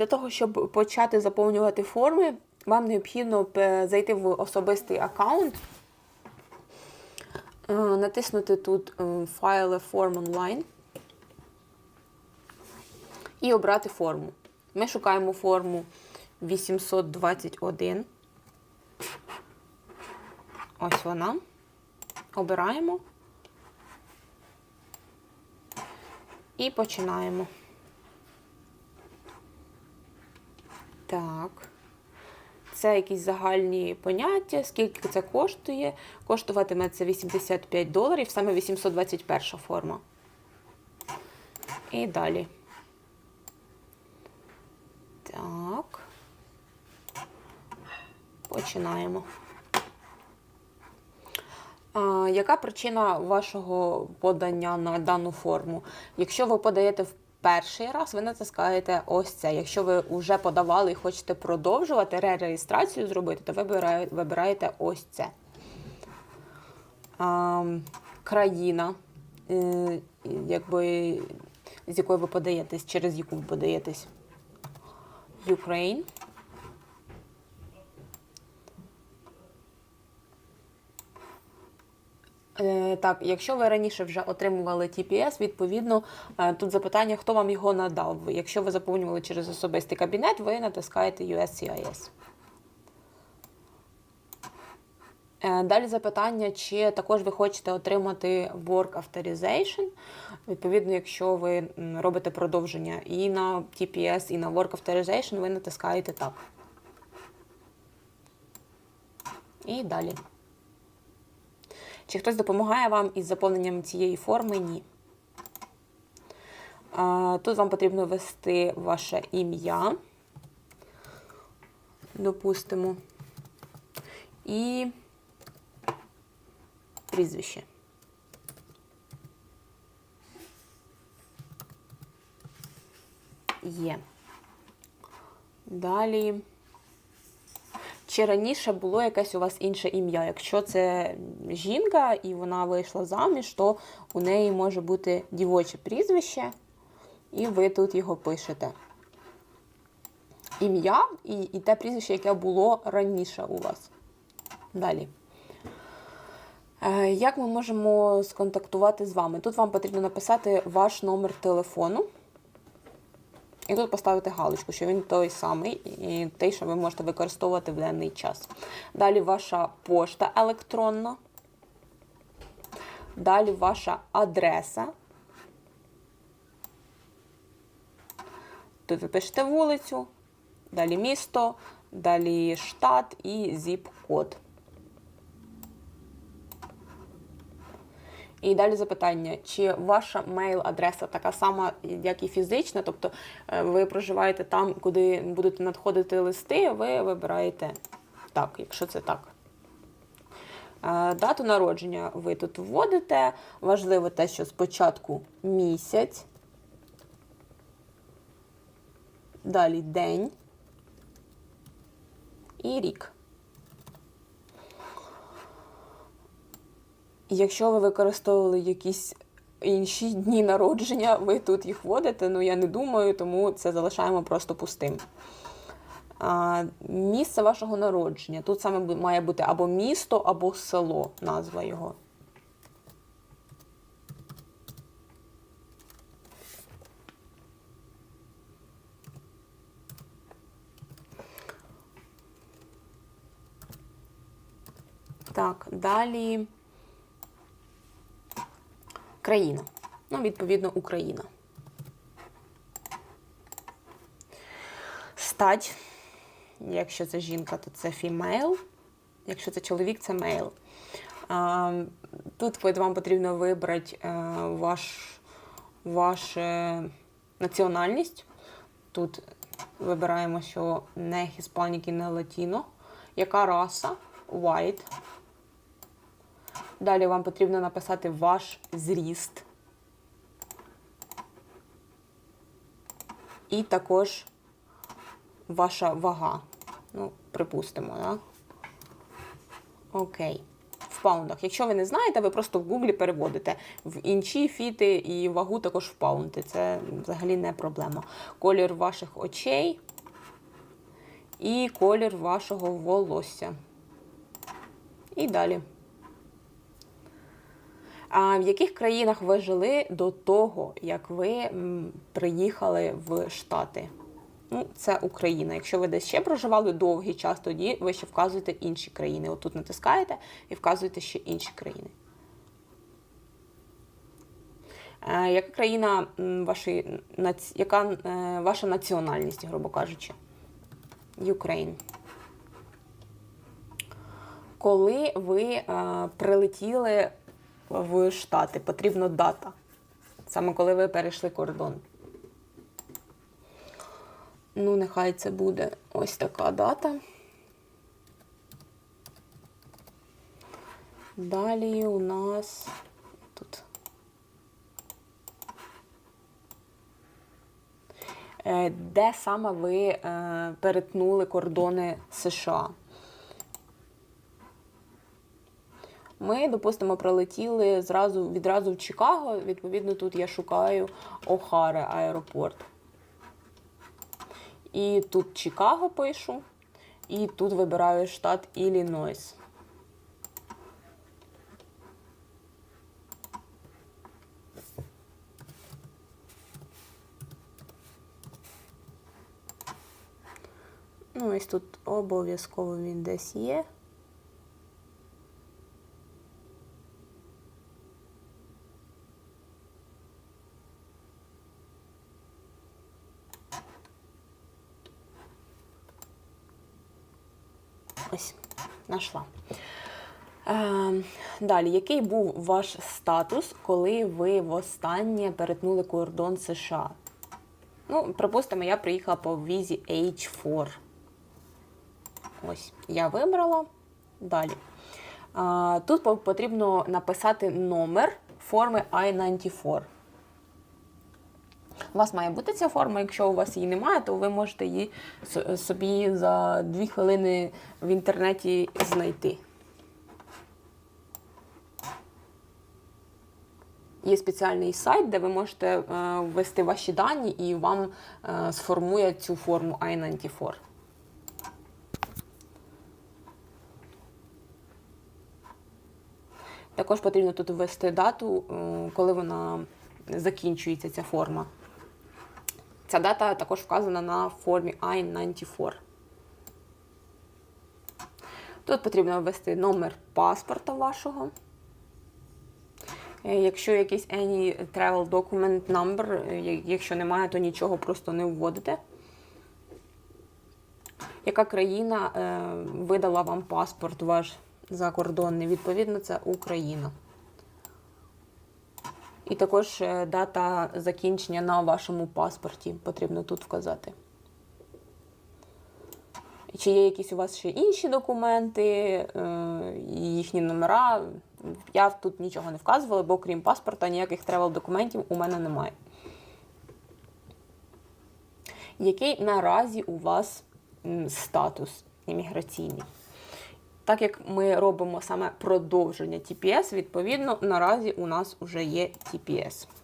Для того, щоб почати заповнювати форми, вам необхідно е, зайти в особистий аккаунт, е, натиснути тут е, файли форм онлайн і обрати форму. Ми шукаємо форму 821. Ось вона. Обираємо. І починаємо. Так. Це якісь загальні поняття, скільки це коштує. Коштуватиме це 85 доларів, саме 821 форма. І далі. Так. Починаємо. А, яка причина вашого подання на дану форму? Якщо ви подаєте в перший раз, ви натискаєте ось це. Якщо ви вже подавали і хочете продовжувати реєстрацію зробити, то ви вибираєте ось це. А, країна, е, якби, з якої ви подаєтесь, через яку ви подаєтесь. Ukraine. Так, якщо ви раніше вже отримували TPS, відповідно, е, тут запитання, хто вам його надав. Якщо ви заповнювали через особистий кабінет, ви натискаєте USCIS. Е, Далі запитання, чи також ви хочете отримати Work Authorization. Відповідно, якщо ви робите продовження і на TPS, і на Work Authorization, ви натискаєте так. І далі. Чи хтось допомагає вам із заповненням цієї форми? Ні. Тут вам потрібно ввести ваше ім'я, допустимо, і прізвище. Є. Далі. Чи раніше було якесь у вас інше ім'я? Якщо це жінка і вона вийшла заміж, то у неї може бути дівоче прізвище, і ви тут його пишете. Ім'я і, і те прізвище, яке було раніше у вас. Далі. Е, Як ми можемо сконтактувати з вами? Тут вам потрібно написати ваш номер телефону. І тут поставити галочку, що він той самий, і той, що ви можете використовувати в даний час. Далі ваша пошта електронна. Далі ваша адреса. Тут ви пишете вулицю, далі місто, далі штат і зіп-код. І далі запитання, чи ваша мейл-адреса така сама, як і фізична, тобто е, ви проживаєте там, куди будуть надходити листи, ви вибираєте так, якщо це так. Е, Дату народження ви тут вводите. Важливо те, що спочатку місяць, далі день і рік. Якщо ви використовували якісь інші дні народження, ви тут їх вводите, ну я не думаю, тому це залишаємо просто пустим. А, місце вашого народження. Тут саме має бути або місто, або село, назва його. Так, далі. Країна. Ну, відповідно, Україна. Стать. Якщо це жінка, то це фімейл. Якщо це чоловік, це мейл. Тут вам потрібно вибрати е, ваш, вашу національність. Тут вибираємо, що не і не Latino. Яка раса? White. Далі вам потрібно написати ваш зріст. І також ваша вага. Ну, припустимо, так? Окей. в паундах. Якщо ви не знаєте, ви просто в гуглі переводите в інші фіти і вагу також в паунди. Це взагалі не проблема. Колір ваших очей і колір вашого волосся. І далі. А в яких країнах ви жили до того, як ви приїхали в Штати? Ну, це Україна. Якщо ви десь ще проживали довгий час, тоді ви ще вказуєте інші країни. Отут натискаєте і вказуєте ще інші країни. Яка країна вашої, яка е, ваша національність, грубо кажучи? Ukraine. Коли ви е, прилетіли в Штати, потрібна дата. Саме коли ви перейшли кордон. Ну, нехай це буде ось така дата. Далі у нас тут. Е, Де саме ви е, перетнули кордони США? Ми, допустимо, прилетіли зразу, відразу в Чикаго. Відповідно, тут я шукаю Охаре аеропорт. І тут Чикаго пишу, і тут вибираю штат Іллінойс. Ну, ось тут обов'язково він десь є. Ось, знайшла. Е, далі, який був ваш статус, коли ви востаннє перетнули кордон США? Ну, припустимо, я приїхала по візі H4. Ось, я вибрала. Далі. А, тут потрібно написати номер форми I-94. У вас має бути ця форма, якщо у вас її немає, то ви можете її собі за 2 хвилини в інтернеті знайти. Є спеціальний сайт, де ви можете е, ввести ваші дані і вам е, сформує цю форму I-94. Також потрібно тут ввести дату, е, коли вона закінчується, ця форма. Ця дата також вказана на формі I-94. Тут потрібно ввести номер паспорта вашого. Е, Якщо якийсь any travel document number, е, якщо немає, то нічого просто не вводите. Яка країна е, видала вам паспорт ваш закордонний? Відповідно, це Україна. І також дата закінчення на вашому паспорті потрібно тут вказати. Чи є якісь у вас ще інші документи, їхні номера? Я тут нічого не вказувала, бо крім паспорта, ніяких тревел документів у мене немає. Який наразі у вас статус імміграційний? Так як ми робимо саме продовження TPS, відповідно, наразі у нас вже є TPS. Е,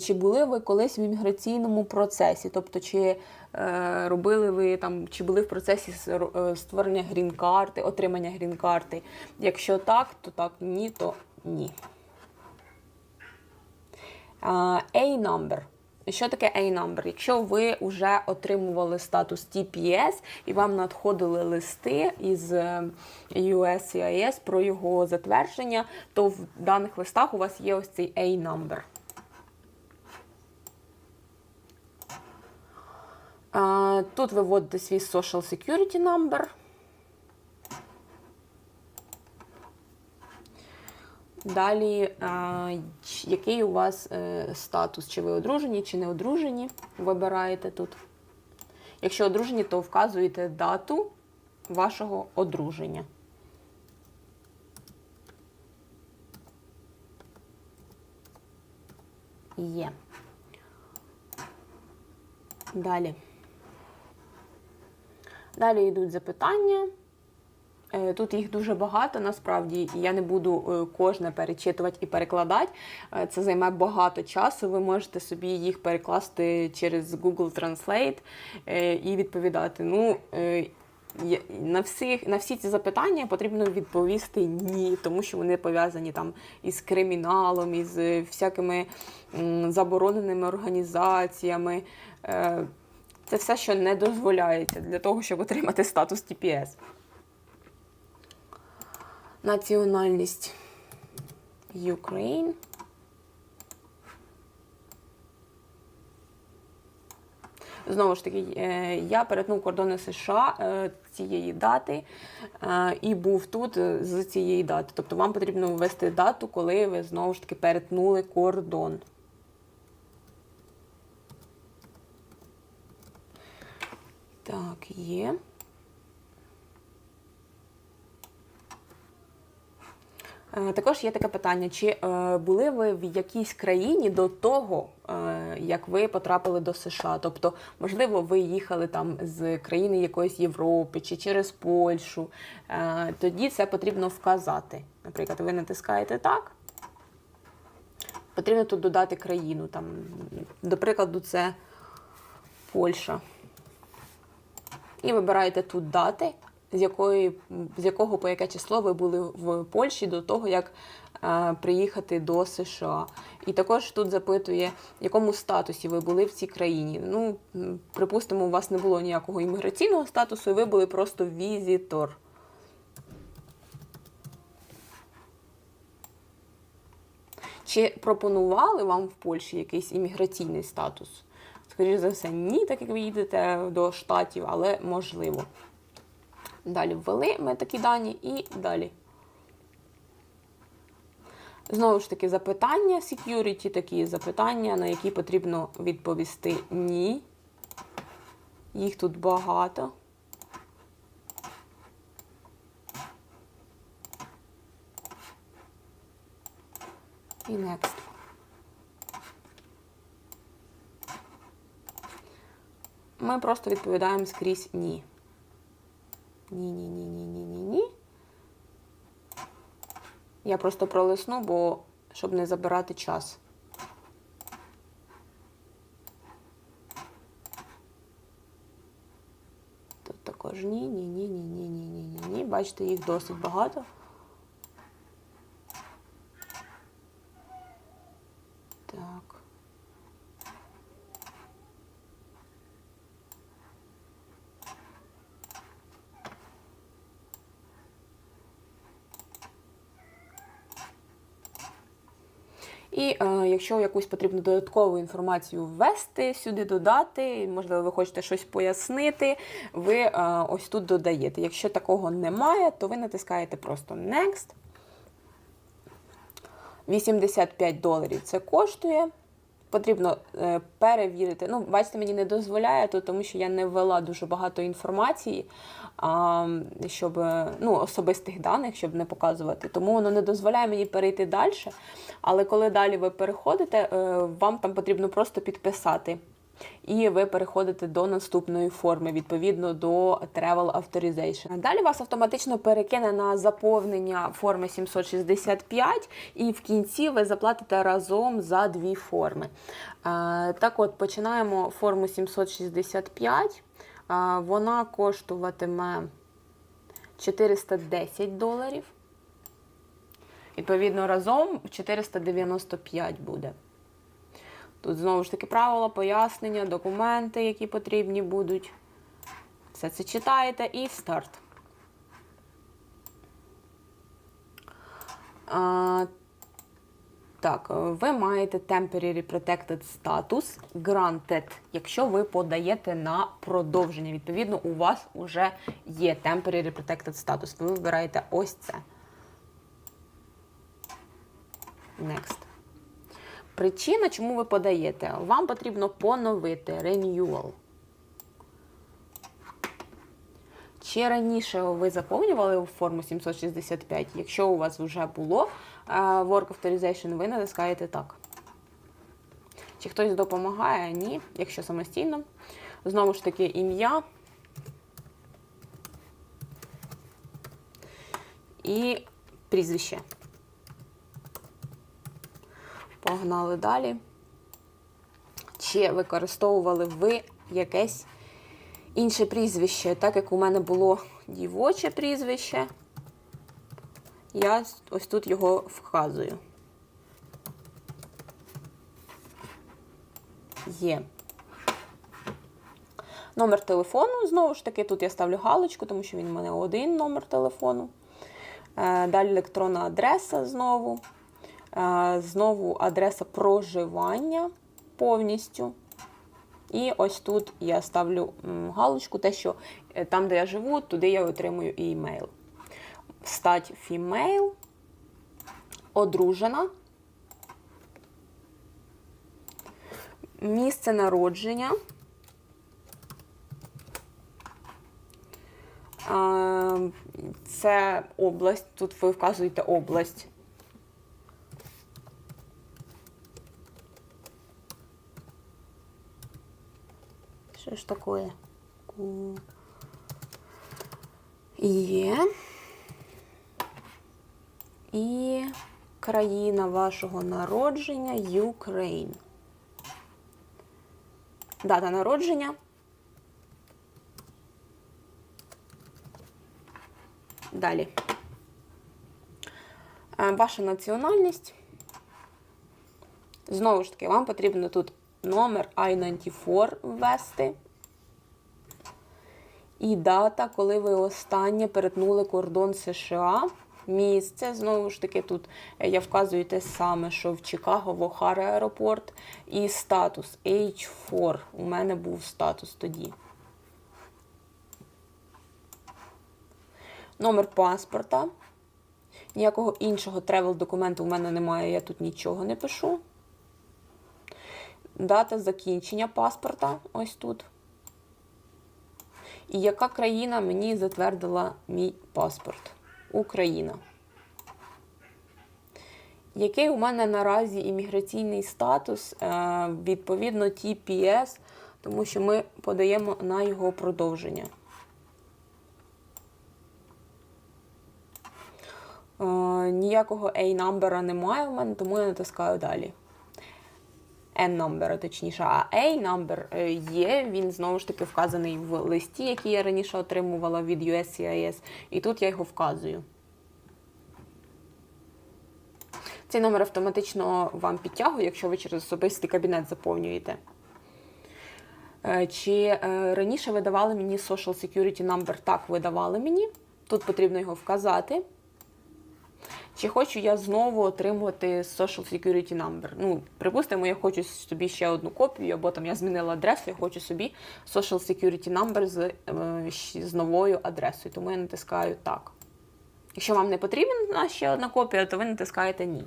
Чи були ви колись в імміграційному процесі? Тобто, чи е, робили ви там, чи були в процесі е, створення грін-карти, отримання грін-карти? Якщо так, то так, ні, то ні. A-number. Що таке A-number? Якщо ви вже отримували статус TPS і вам надходили листи із е, USCIS про його затвердження, то в даних листах у вас є ось цей A-number. Тут ви вводите свій Social Security number. Далі, який у вас е, статус? Чи ви одружені, чи не одружені? Вибираєте тут. Якщо одружені, то вказуєте дату вашого одруження. Є. Далі. Далі йдуть запитання. Е, Тут їх дуже багато, насправді, і я не буду е, кожне перечитувати і перекладати. Е, Це займе багато часу. Ви можете собі їх перекласти через Google Translate і відповідати. Ну, на, всіх, на всі ці запитання потрібно відповісти ні, тому що вони пов'язані там із криміналом, із всякими забороненими організаціями. Це все, що не дозволяється для того, щоб отримати статус TPS. Національність Ukraine. Знову ж таки, е, я перетнув кордони США е, цієї дати е, і був тут з цієї дати. Тобто вам потрібно ввести дату, коли ви знову ж таки перетнули кордон. Так, є. Е, Також є таке питання: чи е, були ви в якійсь країні до того, е, як ви потрапили до США? Тобто, можливо, ви їхали там з країни якоїсь Європи чи через Польщу. Тоді це потрібно вказати. Наприклад, ви натискаєте так. Потрібно тут додати країну. Там, до прикладу, це Польща. І вибираєте тут дати, з, якої, з якого по яке число ви були в Польщі до того, як е, приїхати до США. І також тут запитує, в якому статусі ви були в цій країні. Ну, припустимо, у вас не було ніякого імміграційного статусу, і ви були просто візитор. Чи пропонували вам в Польщі якийсь імміграційний статус? Скоріше за все, ні, так як ви їдете до штатів, але можливо. Далі ввели ми такі дані і далі. Знову ж таки, запитання security, такі запитання, на які потрібно відповісти ні. Їх тут багато. І next. ми просто відповідаємо скрізь ні. Ні-ні-ні-ні-ні-ні-ні. Я просто пролисну, бо щоб не забирати час. Тут також ні, ні, ні, ні, ні, ні, ні, ні. Бачите, їх досить багато. Якщо якусь потрібно додаткову інформацію ввести, сюди додати, можливо, ви хочете щось пояснити, ви е, ось тут додаєте. Якщо такого немає, то ви натискаєте просто Next. 85 доларів це коштує. Потрібно е, перевірити. Ну, бачите, мені не дозволяє, то, тому що я не ввела дуже багато інформації, а, щоб е, ну, особистих даних, щоб не показувати. Тому воно не дозволяє мені перейти далі. Але коли далі ви переходите, е, вам там потрібно просто підписати. І ви переходите до наступної форми, відповідно до Travel Authorization. Далі вас автоматично перекине на заповнення форми 765, і в кінці ви заплатите разом за дві форми. Так от, починаємо форму 765. Е, Вона коштуватиме 410 доларів. Відповідно, разом 495 буде. Тут знову ж таки правила, пояснення, документи, які потрібні будуть. Все це читаєте і старт. А, так, ви маєте Temporary Protected Status Granted, якщо ви подаєте на продовження. Відповідно, у вас вже є Temporary Protected Status. Ви вибираєте ось це. Next. Причина, чому ви подаєте? Вам потрібно поновити renewal. Чи раніше ви заповнювали форму 765? Якщо у вас вже було е, Work Authorization, ви натискаєте так. Чи хтось допомагає? Ні. Якщо самостійно. Знову ж таки, ім'я. і прізвище. Погнали далі. Чи використовували ви якесь інше прізвище? Так як у мене було дівоче прізвище, я ось тут його вказую. Є. Номер телефону, знову ж таки, тут я ставлю галочку, тому що він у мене один номер телефону. Е, Далі електронна адреса знову. Знову адреса проживання повністю. І ось тут я ставлю галочку, те, що е, там, де я живу, туди я отримую імейл. Стать фімейл, одружена. Місце народження. Це область. Тут ви вказуєте область. Що ж таке? Є. І країна вашого народження Ukraine. Дата народження. Далі. Е, Ваша національність. Знову ж таки, вам потрібно тут номер I-94 ввести. І дата, коли ви останнє перетнули кордон США. Місце, знову ж таки, тут е, я вказую те саме, що в Чикаго, в Охара аеропорт. І статус H4. У мене був статус тоді. Номер паспорта. Ніякого іншого тревел документу у мене немає, я тут нічого не пишу. Дата закінчення паспорта ось тут. І яка країна мені затвердила мій паспорт? Україна. Який у мене наразі імміграційний статус? Е, Відповідно, TPS, тому що ми подаємо на його продовження. Е, Ніякого A-number немає в мене, тому я натискаю далі. N-number, точніше, а A-number е, є, він знову ж таки вказаний в листі, який я раніше отримувала від USCIS, і тут я його вказую. Цей номер автоматично вам підтягує, якщо ви через особистий кабінет заповнюєте. Е, Чи е, раніше видавали мені Social Security Number? Так, видавали мені. Тут потрібно його вказати. Чи хочу я знову отримувати Social Security Number? Ну, припустимо, я хочу собі ще одну копію, або там я змінила адресу, я хочу собі Social Security Number з, е, з новою адресою, тому я натискаю так. Якщо вам не потрібна ще одна копія, то ви натискаєте ні.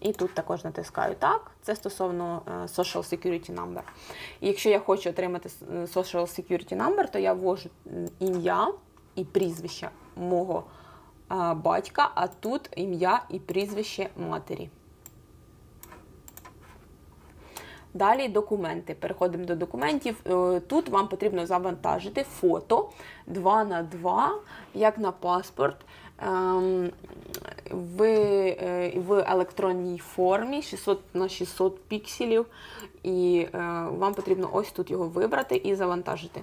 І тут також натискаю так. Це стосовно е, Social Security Number. І якщо я хочу отримати е, Social Security Number, то я ввожу ім'я і прізвище мого батька, а тут ім'я і прізвище матері. Далі документи. Переходимо до документів. Е, Тут вам потрібно завантажити фото 2 на 2, як на паспорт. Ем, В, е, в електронній формі 600 на 600 пікселів. І е, вам потрібно ось тут його вибрати і завантажити.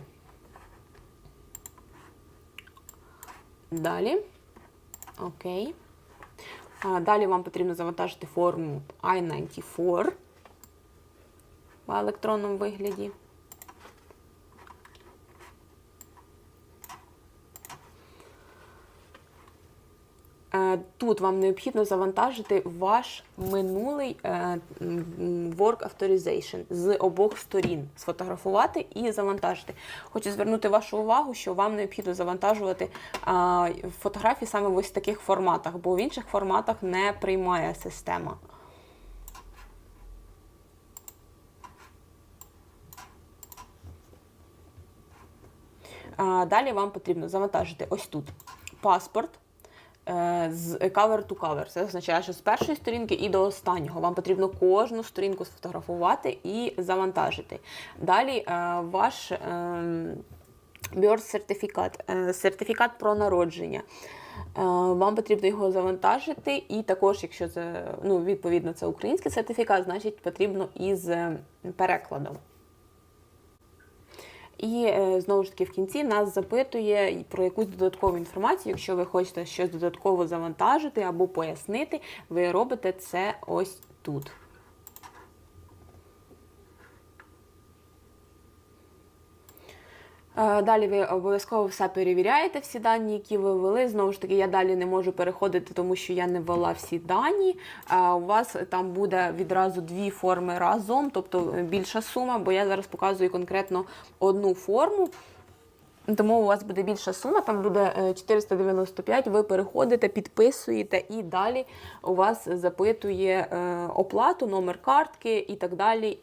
Далі. Окей. Далі вам потрібно завантажити форму I-94 в електронному вигляді. Тут вам необхідно завантажити ваш минулий е, Work Authorization з обох сторін, сфотографувати і завантажити. Хочу звернути вашу увагу, що вам необхідно завантажувати фотографії саме в ось таких форматах, бо в інших форматах не приймає система. Далі вам потрібно завантажити ось тут паспорт з cover to cover. Це означає, що з першої сторінки і до останнього вам потрібно кожну сторінку сфотографувати і завантажити. Далі е, ваш ем, Birth сертифікат, е, сертифікат про народження. Е, Вам потрібно його завантажити, і також, якщо це ну, відповідно це український сертифікат, значить потрібно із е, перекладом. І е, знову ж таки в кінці нас запитує про якусь додаткову інформацію. Якщо ви хочете щось додатково завантажити або пояснити, ви робите це ось тут. Далі ви обов'язково все перевіряєте, всі дані, які ви ввели. Знову ж таки, я далі не можу переходити, тому що я не ввела всі дані. А У вас там буде відразу дві форми разом, тобто більша сума, бо я зараз показую конкретно одну форму. Тому у вас буде більша сума, там буде е, 495, ви переходите, підписуєте, і далі у вас запитує е, оплату, номер картки і так далі.